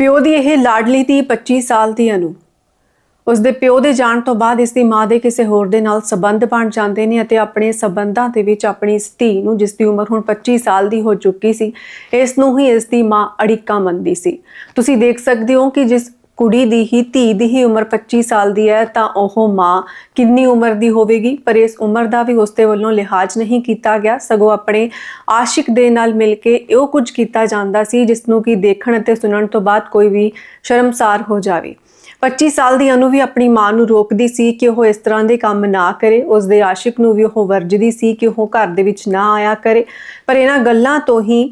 ਪਿਓ ਦੀ ਇਹ ਲਾਡਲੀ ਧੀ 25 ਸਾਲ ਦੀ ਅਨੂ। ਉਸ ਦੇ ਪਿਓ ਦੇ ਜਾਣ ਤੋਂ ਬਾਅਦ ਇਸ ਦੀ ਮਾਂ ਦੇ ਕਿਸੇ ਹੋਰ ਦੇ ਨਾਲ ਸਬੰਧ ਬਣ ਜਾਂਦੇ ਨੇ ਅਤੇ ਆਪਣੇ ਸਬੰਧਾਂ ਦੇ ਵਿੱਚ ਆਪਣੀ ਇਸ ਧੀ ਨੂੰ, ਜਿਸ ਦੀ ਉਮਰ ਹੁਣ 25 ਸਾਲ ਦੀ ਹੋ ਚੁੱਕੀ ਸੀ, ਇਸ ਨੂੰ ਹੀ ਇਸ ਦੀ ਮਾਂ ਅੜਿੱਕਾ ਮੰਨਦੀ ਸੀ। ਤੁਸੀਂ ਦੇਖ ਸਕਦੇ ਹੋ ਕਿ ਜਿਸ ਕੁੜੀ ਦੀ ਹੀ, ਧੀ ਦੀ ਹੀ ਉਮਰ 25 ਸਾਲ ਦੀ ਹੈ, ਤਾਂ ਉਹ ਮਾਂ ਕਿੰਨੀ ਉਮਰ ਦੀ ਹੋਵੇਗੀ? ਪਰ ਇਸ ਉਮਰ ਦਾ ਵੀ ਉਸ ਦੇ ਵੱਲੋਂ ਲਿਹਾਜ਼ ਨਹੀਂ ਕੀਤਾ ਗਿਆ। ਸਗੋਂ ਆਪਣੇ ਆਸ਼ਿਕ ਦੇ ਨਾਲ ਮਿਲ ਕੇ ਇਹੋ ਕੁਝ ਕੀਤਾ ਜਾਂਦਾ ਸੀ ਜਿਸ ਨੂੰ ਕਿ ਦੇਖਣ ਅਤੇ ਸੁਣਨ ਤੋਂ ਬਾਅਦ ਕੋਈ ਵੀ ਸ਼ਰਮਸਾਰ ਹੋ ਜਾਵੇ। 25 ਸਾਲ ਦੀ ਅਨੂ ਵੀ ਆਪਣੀ ਮਾਂ ਨੂੰ ਰੋਕਦੀ ਸੀ ਕਿ ਉਹ ਇਸ ਤਰ੍ਹਾਂ ਦੇ ਕੰਮ ਨਾ ਕਰੇ। ਉਸ ਦੇ ਆਸ਼ਿਕ ਨੂੰ ਵੀ ਉਹ ਵਰਜਦੀ ਸੀ ਕਿ ਉਹ ਘਰ ਦੇ ਵਿੱਚ ਨਾ ਆਇਆ ਕਰੇ। ਪਰ ਇਹਨਾਂ ਗੱਲਾਂ ਤੋਂ ਹੀ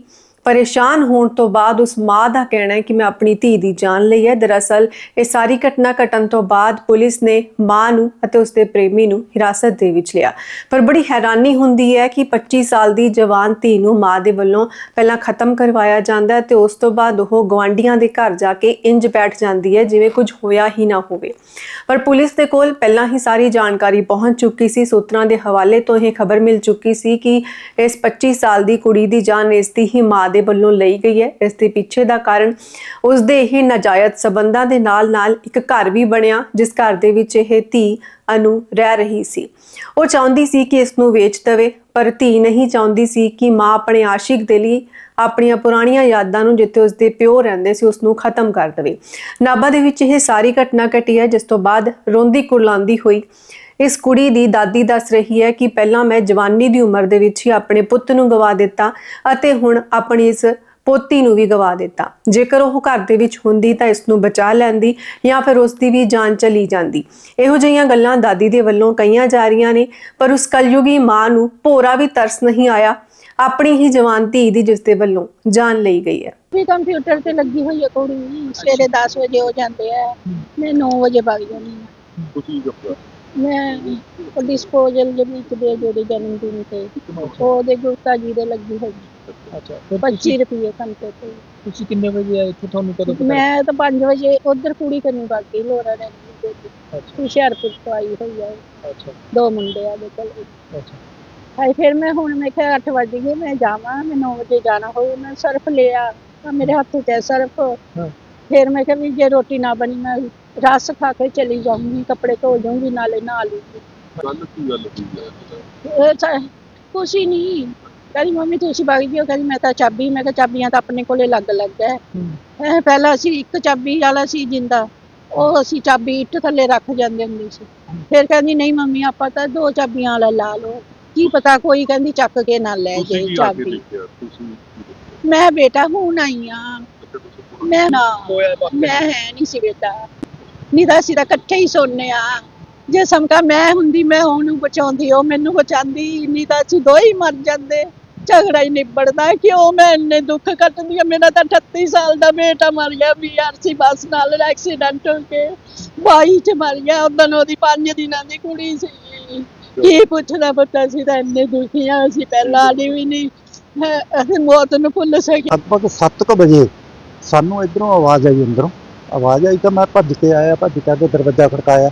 ਪਰੇਸ਼ਾਨ ਹੋਣ ਤੋਂ ਬਾਅਦ ਉਸ ਮਾਂ ਦਾ ਕਹਿਣਾ ਹੈ ਕਿ ਮੈਂ ਆਪਣੀ ਧੀ ਦੀ ਜਾਨ ਲਈ ਹੈ। ਦਰਅਸਲ, ਇਹ ਸਾਰੀ ਘਟਨਾ ਘਟਣ ਤੋਂ ਬਾਅਦ ਪੁਲਿਸ ਨੇ ਮਾਂ ਨੂੰ ਅਤੇ ਉਸ ਦੇ ਪ੍ਰੇਮੀ ਨੂੰ ਹਿਰਾਸਤ ਦੇ ਵਿੱਚ ਲਿਆ। ਪਰ ਬੜੀ ਹੈਰਾਨੀ ਹੁੰਦੀ ਹੈ ਕਿ 25 ਸਾਲ ਦੀ ਜਵਾਨ ਧੀ ਨੂੰ ਮਾਂ ਦੇ ਵੱਲੋਂ ਪਹਿਲਾਂ ਖਤਮ ਕਰਵਾਇਆ ਜਾਂਦਾ ਹੈ ਤੇ ਉਸ ਤੋਂ ਬਾਅਦ ਉਹ ਗਵਾਂਢੀਆਂ ਦੇ ਘਰ ਜਾ ਕੇ ਇੰਜ ਬੈਠ ਜਾਂਦੀ ਹੈ, ਜਿਵੇਂ ਕੁਝ ਹੋਇਆ ਹੀ ਨਾ ਹੋਵੇ। ਪਰ ਪੁਲਿਸ ਦੇ ਕੋਲ ਪਹਿਲਾਂ ਹੀ ਸਾਰੀ ਜਾਣਕਾਰੀ ਪਹੁੰਚ ਚੁੱਕੀ ਸੀ। ਸੂਤਰਾਂ ਦੇ ਹਵਾਲੇ ਤੋਂ ਇਹ ਖਬਰ ਮਿਲ ਚੁੱਕੀ ਸੀ ਕਿ ਇਸ 25 ਸਾਲ ਦੀ ਕੁੜੀ ਦੀ ਜਾਨ ਇਸ ਦੀ ਹੀ ਮਾਂ ਦੇ ਵੱਲੋਂ ਲਈ ਗਈ ਹੈ। ਇਸ ਦੇ ਪਿੱਛੇ ਦਾ ਕਾਰਨ ਉਸ ਦੇ ਹੀ ਨਾਜਾਇਜ਼ ਸਬੰਧਾਂ ਦੇ ਨਾਲ-ਨਾਲ ਇੱਕ ਘਰ ਵੀ ਬਣਿਆ, ਜਿਸ ਘਰ ਦੇ ਵਿੱਚ ਇਹ ਧੀ ਅਨੂ ਰਹਿ ਰਹੀ ਸੀ। ਉਹ ਚਾਹੁੰਦੀ ਸੀ ਕਿ ਇਸ ਨੂੰ ਵੇਚ ਦੇਵੇ, ਪਰ ਧੀ ਨਹੀਂ ਚਾਹੁੰਦੀ ਸੀ ਕਿ ਮਾਂ ਆਪਣੇ ਆਸ਼ਿਕ ਦੇ ਲਈ ਆਪਣੀਆਂ ਪੁਰਾਣੀਆਂ ਯਾਦਾਂ ਨੂੰ ਜਿੱਥੇ ਉਸ ਦੇ ਪਿਓ ਰਹਿੰਦੇ ਸੀ ਉਸ ਨੂੰ ਖਤਮ ਕਰ ਦੇਵੇ। ਨਾਭਾ ਦੇ ਵਿੱਚ ਇਹ ਸਾਰੀ ਘਟਨਾ ਘਟੀ ਹੈ, ਜਿਸ ਤੋਂ ਬਾਅਦ ਰੋਂਦੀ ਕੁਰਲਾਉਂਦੀ ਹੋਈ ਇਸ ਕੁੜੀ ਦੀ ਦਾਦੀ ਦੱਸ ਰਹੀ ਹੈ ਕਿ ਪਹਿਲਾਂ ਮੈਂ ਜਵਾਨੀ ਦੀ ਉਮਰ ਦੇ ਵਿੱਚ ਹੀ ਆਪਣੇ ਪੁੱਤ ਨੂੰ ਗਵਾ ਦਿੱਤਾ ਅਤੇ ਹੁਣ ਆਪਣੀ ਇਸ ਪੋਤੀ ਨੂੰ ਵੀ ਗਵਾ ਦਿੱਤਾ। ਜੇਕਰ ਉਹ ਘਰ ਦੇ ਵਿੱਚ ਹੁੰਦੀ ਤਾਂ ਇਸ ਨੂੰ ਬਚਾ ਲੈਂਦੀ ਜਾਂ ਫਿਰ ਉਸ ਦੀ ਵੀ ਜਾਨ ਚਲੀ ਜਾਂਦੀ। ਇਹੋ ਜਿਹੀਆਂ ਗੱਲਾਂ ਦਾਦੀ ਦੇ ਵੱਲੋਂ ਕਹੀਆਂ ਜਾ ਰਹੀਆਂ ਨੇ ਪਰ ਉਸ ਕਲਯੁਗੀ ਮਾਂ ਨੂੰ ਭੋਰਾ ਵੀ ਤਰਸ ਨਹੀਂ ਆਇਆ। ਆਪਣੀ ਹੀ ਜਵਾਨ ਧੀ ਦੀ ਜਿਸ ਦੇ ਵੱਲੋਂ ਜਾਨ ਲਈ ਗਈ ਹੈ। ਵੀ ਕੰਪਿਊਟਰ ਤੇ ਲੱਗੀ ਹੋਈ ਹੈ ਕੁੜੀ ਸਵੇਰੇ 10 ਵਜੇ ਹੋ ਜਾਂਦੇ ਆ ਮੈਂ 9 ਵਜੇ ਵਗ ਜਾਂਦੀ ਹਾਂ। ਤੁਸੀਂ ਜੱਪਾ ਮੈਂ ਡਿਸਪੋਜ਼ਲ ਦੇ ਵਿੱਚ ਦੇ ਜਿਹੜੇ ਜਨਮ ਦਿਨ ਤੇ ਉਹਦੇ ਗੁਰਤਾ ਜੀ ਦੇ ਲੱਗੀ ਹੋਈ। ਅੱਛਾ ਫਿਰ 25 ਰੁਪਏ ਘੰਟੇ ਤੇ। ਤੁਸੀਂ ਕਿੰਨੇ ਵਜੇ ਆਏ ਇੱਥੇ? ਤੁਹਾਨੂੰ ਕਦੋਂ ਪਤਾ ਮੈਂ ਤਾਂ 5 ਵਜੇ ਉਧਰ ਕੁੜੀ ਕਰਨੀ ਬਾਕੀ ਲੋਰਾ ਨੇ ਅੱਛਾ। ਹੁਸ਼ਿਆਰਪੁਰ ਤੋਂ ਆਈ ਹੋਈ ਹੈ ਅੱਛਾ। ਦੋ ਮੁੰਡੇ ਆ ਦੇ ਕੋਲ। ਅੱਛਾ। ਹਾਏ ਫਿਰ ਮੈਂ ਹੁਣ ਮੈਂ ਕਿਹਾ 8 ਵਜੇ ਗਏ ਮੈਂ ਜਾਵਾਂ ਮੈਂ 9 ਵਜੇ ਜਾਣਾ ਹੋਊ ਮੈਂ ਸਰਫ ਲਿਆ। ਤਾਂ ਮੇਰੇ ਹੱਥ 'ਚ ਹੈ ਸਰਫ। ਹਾਂ। ਫਿਰ ਮੈਂ ਕਿਹਾ ਵੀ ਜੇ ਰੋਟੀ ਨਾ ਬਣੀ ਮੈਂ ਰਸ ਖਾ ਕੇ ਚਲੀ ਜਾਊਂਗੀ ਕੱਪੜੇ ਧੋ ਜਾਊਂਗੀ ਨਾਲੇ ਨਹਾ ਲੂੰਗੀ ਗੱਲ ਕੀ ਗੱਲ ਹੋਈ ਹੈ ਇਹਦਾ? ਇਹ ਤਾਂ ਕੁਛ ਹੀ ਨਹੀਂ। ਕਹਿੰਦੀ ਮੰਮੀ ਤੁਸੀਂ ਵਗ ਜਿਓ। ਕਹਿੰਦੀ ਮੈਂ ਤਾਂ ਚਾਬੀ ਮੈਂ ਕਿਹਾ ਚਾਬੀਆਂ ਤਾਂ ਆਪਣੇ ਕੋਲੇ ਲੱਗ ਲੱਗ ਹੈ। ਇਹ ਪਹਿਲਾਂ ਅਸੀਂ ਇੱਕ ਚਾਬੀ ਵਾਲਾ ਸੀ ਜਿੰਦਾ ਉਹ ਅਸੀਂ ਚਾਬੀ ਇੱਟ ਥੱਲੇ ਰੱਖ ਜਾਂਦੇ ਹੁੰਦੇ ਸੀ। ਫਿਰ ਕਹਿੰਦੀ ਨਹੀਂ ਮੰਮੀ ਆਪਾਂ ਤਾਂ ਦੋ ਚਾਬੀਆਂ ਵਾਲਾ ਲਾ ਲਓ। ਕੀ ਪਤਾ ਕੋਈ ਕਹਿੰਦੀ ਚੱਕ ਕੇ ਨਾ ਲੈ ਤੁਸੀਂ ਜੇ ਕੀ ਆ ਕੇ ਚਾਬੀ। ਦੇਖਿਆ? ਤੁਸੀਂ ਕੀ ਦੇਖਿਆ? ਮੈਂ ਬੇਟਾ ਹੁਣ ਆਈ ਆ। ਅੱਛਾ, ਤੁਸੀਂ ਪੁਲਿਸ- ਮੈਂ ਨਾ ਹੋਇਆ ਵਾਕਿਆ। ਮੈਂ ਹੈ ਨਹੀਂ ਸੀ ਬੇਟਾ। ਨਹੀਂ ਤਾਂ ਅਸੀਂ ਤਾਂ ਇਕੱਠੇ ਹੀ ਸੋਨੇ ਆ। ਜੇ ਸਮਕਾ ਮੈਂ ਹੁੰਦੀ, ਮੈਂ ਉਹਨੂੰ ਬਚਾਉਂਦੀ, ਉਹ ਮੈਨੂੰ ਬਚਾਉਂਦੀ, ਨਹੀਂ ਤਾਂ ਅਸੀਂ ਦੋ ਹੀ ਮਰ ਜਾਂਦੇ। ਝਗੜਾ ਹੀ ਨਿਬੜਦਾ, ਕਿਉਂ ਮੈਂ ਇੰਨੇ ਦੁੱਖ ਕੱਟਦੀ ਆ? ਮੇਰਾ ਤਾਂ 38 ਸਾਲ ਦਾ ਬੇਟਾ ਮਰ ਗਿਆ ਬੀਆਰਸੀ ਬੱਸ ਨਾਲ ਐਕਸੀਡੈਂਟ ਹੋ ਕੇ। 22 ਚ ਮਰ ਗਿਆ ਉਦੋਂ ਉਹਦੀ 5 ਦਿਨਾਂ ਦੀ ਕੁੜੀ ਸੀ। ਕੀ ਪੁੱਛਣਾ ਪਤਾ ਸੀ ਤਾਂ ਇੰਨੇ ਦੁਖੀ ਆ, ਅਸੀਂ ਪਹਿਲਾਂ ਵਾਲੀ ਵੀ ਨਹੀਂ ਅਸੀਂ ਮੌਤ ਨੂੰ ਭੁੱਲ ਸਕੇ। ਲਗਭਗ 7:00 ਵਜੇ ਸਾਨੂੰ ਇਧਰੋਂ ਆਵਾਜ਼ ਆਈ ਅੰਦਰੋਂ। ਆਵਾਜ਼ ਆਈ ਤਾਂ ਮੈਂ ਭੱਜ ਕੇ ਆਇਆ, ਭੱਜ ਕੇ ਆ ਕੇ ਦਰਵਾਜ਼ਾ ਖੜਕਾਇਆ।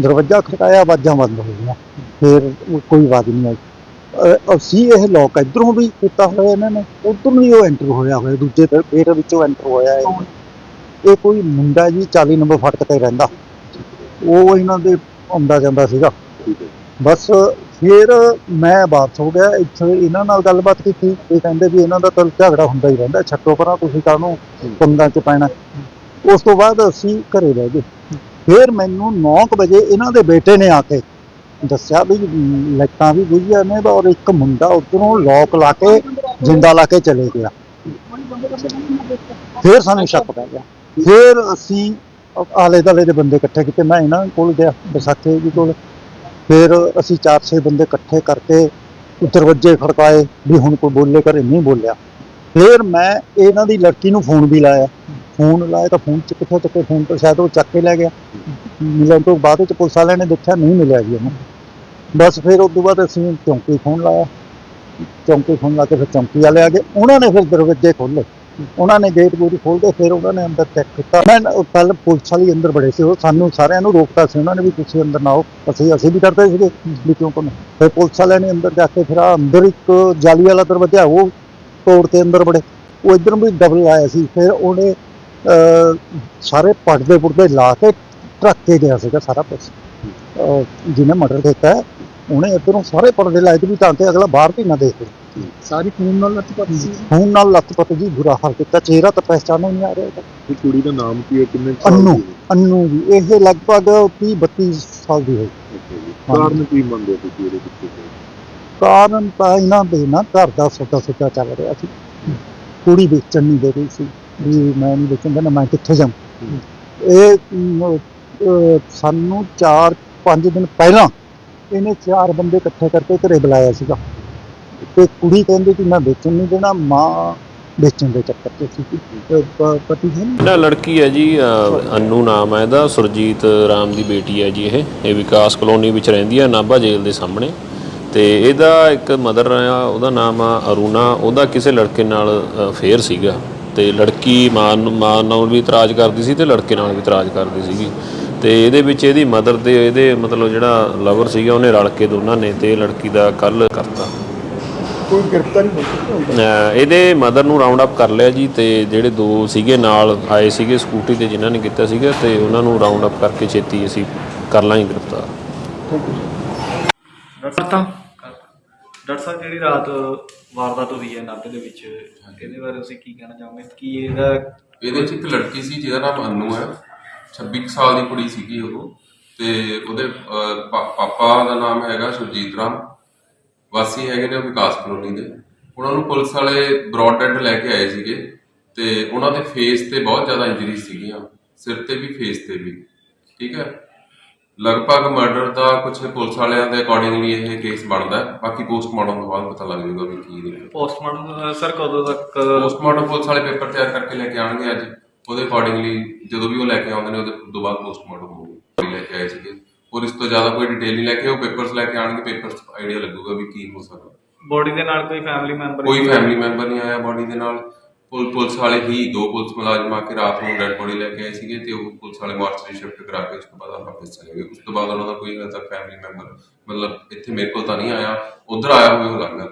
ਦਰਵਾਜ਼ਾ ਖੜਕਾਇਆ, ਆਵਾਜ਼ਾਂ ਬੰਦ ਹੋ ਗਈਆਂ। ਫਿਰ ਕੋਈ ਆਵਾਜ਼ ਨਹੀਂ ਆਈ। ਅਹ ਅਸੀਂ ਇਹ ਲੋਕ ਇਧਰੋਂ ਵੀ ਕੀਤਾ ਹੋਇਆ ਇਹਨਾਂ ਨੇ, ਉਧਰ ਵੀ ਉਹ ਐਂਟਰ ਹੋਇਆ ਹੋਇਆ, ਦੂਜੇ ਤੇ ਫੇਰ ਵਿੱਚੋਂ ਐਂਟਰ ਹੋਇਆ ਇਹ। ਇਹ ਕੋਈ ਮੁੰਡਾ ਜੀ 40 ਨੰਬਰ ਫਟਕ ਤੇ ਰਹਿੰਦਾ। ਉਹ ਇਹਨਾਂ ਦੇ ਆਉਂਦਾ ਜਾਂਦਾ ਸੀਗਾ। ਬਸ ਫਿਰ ਮੈਂ ਵਾਪਸ ਹੋ ਗਿਆ, ਇੱਥੇ ਇਹਨਾਂ ਨਾਲ ਗੱਲਬਾਤ ਕੀਤੀ। ਇਹ ਕਹਿੰਦੇ ਵੀ ਇਹਨਾਂ ਦਾ ਤਾਂ ਝਗੜਾ ਹੁੰਦਾ ਹੀ ਰਹਿੰਦਾ ਛੱਟੋ ਪਰਾਂ ਤੁਸੀਂ ਕਾਹਨੂੰ ਪੰਗਾਂ 'ਚ ਪੈਣਾ। ਉਸ ਤੋਂ ਬਾਅਦ ਅਸੀਂ ਘਰੇ ਰਹਿ ਗਏ। ਫਿਰ ਮੈਨੂੰ 9:00 ਵਜੇ ਇਹਨਾਂ ਦੇ ਬੇਟੇ ਨੇ ਆ ਕੇ ਦੱਸਿਆ ਵੀ ਲਾਈਟਾਂ ਵੀ ਬੁਝੀਆਂ ਨੇ ਔਰ ਇੱਕ ਮੁੰਡਾ ਉਧਰੋਂ ਲੋਕ ਲਾ ਕੇ ਜਿੰਦਾ ਲਾ ਕੇ ਚਲੇ ਗਿਆ। ਫਿਰ ਸਾਨੂੰ ਸ਼ੱਕ ਪੈ ਗਿਆ। ਫਿਰ ਅਸੀਂ ਆਲੇ ਦਾਲੇ ਦੇ ਬੰਦੇ ਇਕੱਠੇ ਕੀਤੇ। ਮੈਂ ਇਹਨਾਂ ਕੋਲ ਗਿਆ, ਵਿਸਾਖੇ ਜੀ ਕੋਲ। ਫਿਰ ਅਸੀਂ ਚਾਰ ਛੇ ਬੰਦੇ ਇਕੱਠੇ ਕਰਕੇ ਦਰਵਾਜ਼ੇ ਖੜਕਾਏ ਵੀ ਹੁਣ ਕੋਈ ਬੋਲੇ ਘਰੇ ਨਹੀਂ ਬੋਲਿਆ। ਫਿਰ ਮੈਂ ਇਹਨਾਂ ਦੀ ਲੜਕੀ ਨੂੰ ਫੋਨ ਵੀ ਲਾਇਆ। ਫੋਨ ਲਾਇਆ ਤਾਂ ਫੋਨ ਚ ਕਿੱਥੋਂ ਤੱਕ ਫੋਨ ਤੋਂ ਸ਼ਾਇਦ ਉਹ ਚੱਕ ਕੇ ਲੈ ਗਿਆ। ਮਿਲਣ ਤੋਂ ਬਾਅਦ ਵਿੱਚ ਪੁਲਿਸ ਵਾਲਿਆਂ ਨੇ ਦੇਖਿਆ ਨਹੀਂ ਮਿਲਿਆ ਜੀ ਉਹਨੂੰ। ਬਸ ਫਿਰ ਉਸ ਤੋਂ ਬਾਅਦ ਅਸੀਂ ਚੌਂਕੀ ਫੋਨ ਲਾਇਆ। ਚੌਂਕੀ ਫੋਨ ਲਾ ਕੇ ਫਿਰ ਚੌਂਕੀ ਵਾਲੇ ਆ ਗਏ। ਉਹਨਾਂ ਨੇ ਫਿਰ ਦਰਵਾਜ਼ੇ ਖੋਲ੍ਹੇ। ਉਹਨਾਂ ਨੇ ਗੇਟ ਗੂਟ ਖੋਲ੍ਹਦੇ, ਫਿਰ ਉਹਨਾਂ ਨੇ ਅੰਦਰ ਚੈੱਕ ਕੀਤਾ। ਮੈਂ ਕੱਲ ਪੁਲਿਸ ਵਾਲੀ ਅੰਦਰ ਬੜੇ ਸੀ ਉਹ। ਸਾਨੂੰ ਸਾਰਿਆਂ ਨੂੰ ਰੋਕਤਾ ਸੀ ਉਹਨਾਂ ਨੇ ਵੀ ਤੁਸੀਂ ਅੰਦਰ ਨਾ ਆਓ। ਅਸੀਂ ਅਸੀਂ ਵੀ ਡਰਦੇ ਸੀਗੇ ਵੀ ਕਿਉਂ ਕੋਣ ਫਿਰ ਪੁਲਿਸ ਵਾਲਿਆਂ ਨੇ ਅੰਦਰ ਜਾ ਕੇ ਫਿਰ ਆਹ ਅੰਦਰ ਇੱਕ ਜਾਲੀ ਵਾਲਾ ਦਰਵਾਜ਼ਾ ਉਹ ਤੋੜ ਕੇ ਅੰਦਰ ਬੜੇ। ਉਹ ਇੱਧਰ ਵੀ ਡਬਲ ਆਇਆ ਸੀ। ਫਿਰ ਉਹਨੇ ਸਾਰੇ ਪੜਦੇ ਪੁੜਦੇ ਲਾ ਕੇ ਟਰੱਕ ਕੇ ਗਿਆ ਸੀਗਾ ਸਾਰਾ ਕੁਝ ਜਿਹਨੇ ਮਰਡਰ ਕੀਤਾ ਹੈ, ਉਹਨੇ ਇੱਧਰੋਂ ਸਾਰੇ ਪਰਦੇ ਲਾਏ ਤੇ ਵੀ ਤਾਂ ਕਿ ਅਗਲਾ ਬਾਹਰ ਵੀ ਨਾ ਦੇਖੇ ਸਾਰੀ ਖੂਨ ਨਾਲ ਲੱਥਪੱਥ ਸੀ। ਹੁਣ ਨਾਲ ਲੱਤ-ਪੱਤ ਜੀ ਬੁਰਾ ਹਾਲ ਕੀਤਾ। ਚਿਹਰਾ ਤਾਂ ਪਹਿਚਾਨੋ ਨਹੀਂ ਆ ਰਿਹਾ ਇਹਦਾ। ਇਹ ਕੁੜੀ ਦਾ ਨਾਮ ਕੀ ਹੈ? ਕਿੰਨੇ ਸਾਲ ਅੰਨੂ ਦੀ ਹੈ? ਅੰਨੂ ਜੀ। ਇਹ ਲਗਭਗ 30 32 ਸਾਲ ਦੀ ਜੀ। ਕਾਰਨ ਕੀ ਮੰਨਦੇ ਹੋ ਤੁਸੀਂ ਇਹਦੇ ਪਿੱਛੇ? ਕਾਰਨ ਤਾਂ ਇਹਨਾਂ ਦੇ ਨਾ ਘਰ ਦਾ ਸੌਦਾ ਸੌਦਾ ਚੱਲ ਰਿਹਾ ਸੀ। ਕੁੜੀ ਵੇਚਣ ਨਹੀਂ ਦੇ ਰਹੀ ਸੀ। ਵੀ ਮੈਂ ਨਹੀਂ ਵੇਚਣ ਦੇਣਾ ਮੈਂ ਕਿੱਥੇ ਜਾਵਾਂ ਇਹ ਸਾਨੂੰ 4-5 ਦਿਨ ਪਹਿਲਾਂ ਇਹਨੇ ਚਾਰ ਬੰਦੇ ਇਕੱਠੇ ਕਰਕੇ ਘਰੇ ਬੁਲਾਇਆ ਸੀਗਾ। ਤੇ ਕੁੜੀ ਕਹਿੰਦੀ ਕਿ ਮੈਂ ਵੇਚਣ ਨਹੀਂ ਦੇਣਾ ਮਾਂ ਵੇਚਣ ਦੇ ਚੱਕਰ ਸੀ। ਤੇ ਪ- ਪਤੀ ਹੈ ਨਾ? ਨਾ ਲੜਕੀ ਹੈ ਜੀ ਅਨੂ ਨਾਮ ਹੈ ਇਹਦਾ ਸੁਰਜੀਤ ਰਾਮ ਦੀ ਬੇਟੀ ਹੈ ਜੀ ਇਹ। ਇਹ ਵਿਕਾਸ ਕਲੋਨੀ ਵਿੱਚ ਰਹਿੰਦੀ ਹੈ ਨਾਭਾ ਜੇਲ੍ਹ ਦੇ ਸਾਹਮਣੇ। ਤੇ ਇਹਦਾ ਇੱਕ ਮਦਰ ਆ ਉਹਦਾ ਨਾਮ ਆ ਅਰੁਣਾ ਉਹਦਾ ਕਿਸੇ ਲੜਕੇ ਨਾਲ ਫੇਰ ਸੀਗਾ। ਤੇ ਲੜਕੀ ਮਾਂ ਨੂੰ ਮਾਂ ਨਾਲ ਵੀ ਇਤਰਾਜ਼ ਕਰਦੀ ਸੀ ਤੇ ਲੜਕੇ ਨਾਲ ਵੀ ਇਤਰਾਜ਼ ਕਰਦੀ ਸੀਗੀ। ਤੇ ਇਹਦੇ ਵਿੱਚ ਇਹਦੀ ਮਦਰ ਤੇ ਇਹਦੇ ਮਤਲਬ ਜਿਹੜਾ ਲਵਰ ਸੀਗਾ ਉਹਨੇ ਰਲ ਕੇ ਦੋਨਾਂ ਨੇ ਤੇ ਲੜਕੀ ਦਾ ਕੱਲ ਕਰਤਾ। ਕੋਈ ਗ੍ਰਿਫਤਾਰੀ ਇਹਦੇ ਮਦਰ ਨੂੰ ਰਾਉਂਡ ਅਪ ਕਰ ਲਿਆ ਜੀ ਤੇ ਜਿਹੜੇ ਦੋ ਸੀਗੇ ਨਾਲ ਆਏ ਸੀਗੇ ਸਕੂਟੀ ਤੇ ਜਿਨ੍ਹਾਂ ਨੇ ਕੀਤਾ ਸੀਗਾ ਤੇ ਉਹਨਾਂ ਨੂੰ ਰਾਉਂਡ ਅਪ ਕਰਕੇ ਛੇਤੀ ਅਸੀਂ ਕਰ ਲਾਂਗੇ ਗ੍ਰਿਫਤਾਰ। ਡਾਕਟਰ ਸਾਹਿਬ ਡਾਕਟਰ ਸਾਹਿਬ, ਜਿਹੜੀ ਰਾਤ ਵਾਰਦਾਤ ਹੋਈ ਹੈ ਨਾਭੇ ਦੇ ਵਿੱਚ, ਇਹਦੇ ਬਾਰੇ ਤੁਸੀਂ ਕੀ ਕਹਿਣਾ ਚਾਹੋਗੇ? ਕੀ ਇਹਦਾ ਇਹਦੇ ਚ ਇੱਕ ਲੜਕੀ ਸੀ, ਜਿਹਦਾ ਨਾਮ ਅਨੂ ਹੈ। 26 ਸਾਲ ਦੀ ਕੁੜੀ ਸੀਗੀ ਉਹ। ਤੇ ਉਹਦੇ ਪਾਪਾ ਦਾ ਨਾਮ ਹੈਗਾ ਸੁਰਜੀਤ ਰਾਮ। ਵਾਸੀ ਹੈਗੇ ਨੇ ਉਹ ਵਿਕਾਸ ਕਲੋਨੀ ਦੇ। ਉਹਨਾਂ ਨੂੰ ਪੁਲਿਸ ਵਾਲੇ ਬ੍ਰੌਡ ਡੈਡ ਲੈ ਕੇ ਆਏ ਸੀਗੇ। ਤੇ ਉਹਨਾਂ ਦੇ ਫੇਸ ਤੇ ਬਹੁਤ ਜ਼ਿਆਦਾ ਇੰਜਰੀ ਸੀਗੀਆਂ। ਸਿਰ ਤੇ ਵੀ ਫੇਸ ਤੇ ਵੀ। ਠੀਕ ਹੈ? ਲਗਭਗ ਮਰਡਰ ਦਾ ਕੁਝ ਪੁਲਿਸ ਵਾਲਿਆਂ ਦੇ ਅਕੋਰਡਿੰਗਲੀ ਇਹ ਕੇਸ ਬਣਦਾ ਹੈ। ਬਾਕੀ ਪੋਸਟਮਾਰਟਮ ਤੋਂ ਬਾਅਦ ਪਤਾ ਲੱਗ ਜਾਊਗਾ ਵੀ ਕੀ ਨੇ ਪੋਸਟਮਾਰਟਮ ਸਰ ਕਦੋਂ ਤੱਕ? ਪੋਸਟਮਾਰਟਮ ਪੁਲਿਸ ਵਾਲੇ ਪੇਪਰ ਤਿਆਰ ਕਰਕੇ ਲੈ ਕੇ ਆਣਗੇ ਅੱਜ। ਉਹਦੇ ਅਕੋਰਡਿੰਗਲੀ ਜਦੋਂ ਵੀ ਉਹ ਲੈ ਕੇ ਆਉਂਦੇ ਨੇ ਉਹਦੇ ਤੋਂ ਬਾਅਦ ਪੋਸਟਮਾਰਟਮ ਹੋਊਗਾ। ਲੈ ਕੇ ਆਏ ਸੀਗੇ। ਔਰ ਇਸ ਤੋਂ ਜ਼ਿਆਦਾ ਕੋਈ ਡਿਟੇਲ ਨਹੀਂ ਲੈ ਕੇ ਉਹ ਪੇਪਰਸ ਲੈ ਕੇ ਆਣਗੇ ਪੇਪਰਸ ਆਈਡੀਆ ਲੱਗੂਗਾ ਵੀ ਕੀ ਹੋ ਸਕਦਾ। ਬੋਡੀ ਦੇ ਨਾਲ ਕੋਈ ਫੈਮਿਲੀ ਮੈਂਬਰ ਕੋਈ ਫੈਮਿਲੀ ਮੈਂਬਰ ਨਹੀਂ ਆਇਆ ਬੋਡੀ ਦੇ ਨਾਲ। ਪੁਲ- ਪੁਲਿਸ ਵਾਲੇ ਹੀ ਦੋ ਪੁਲਿਸ ਮੁਲਾਜ਼ਮ ਆ ਕੇ ਰਾਤ ਨੂੰ ਡੈਡ ਬੋਡੀ ਲੈ ਕੇ ਆਏ ਸੀਗੇ ਤੇ ਉਹ ਪੁਲਿਸ ਵਾਲੇ ਮਾਰਚਰੀ ਸ਼ਿਫਟ ਕਰਾ ਕੇ ਉਸ ਤੋਂ ਬਾਅਦ ਆਪਾਂ ਵਾਪਸ ਚਲੇ ਗਏ। ਉਸ ਤੋਂ ਬਾਅਦ ਉਹਨਾਂ ਦਾ ਕੋਈ ਹਜੇ ਤੱਕ ਫੈਮਿਲੀ ਮੈਂਬਰ ਮਤਲਬ ਇੱਥੇ ਮੇਰੇ ਕੋਲ ਤਾਂ ਨਹੀਂ ਆਇਆ। ਉਧਰ ਆਇਆ ਹੋਵੇ ਉਹ ਅਲੱਗ ਗੱਲ।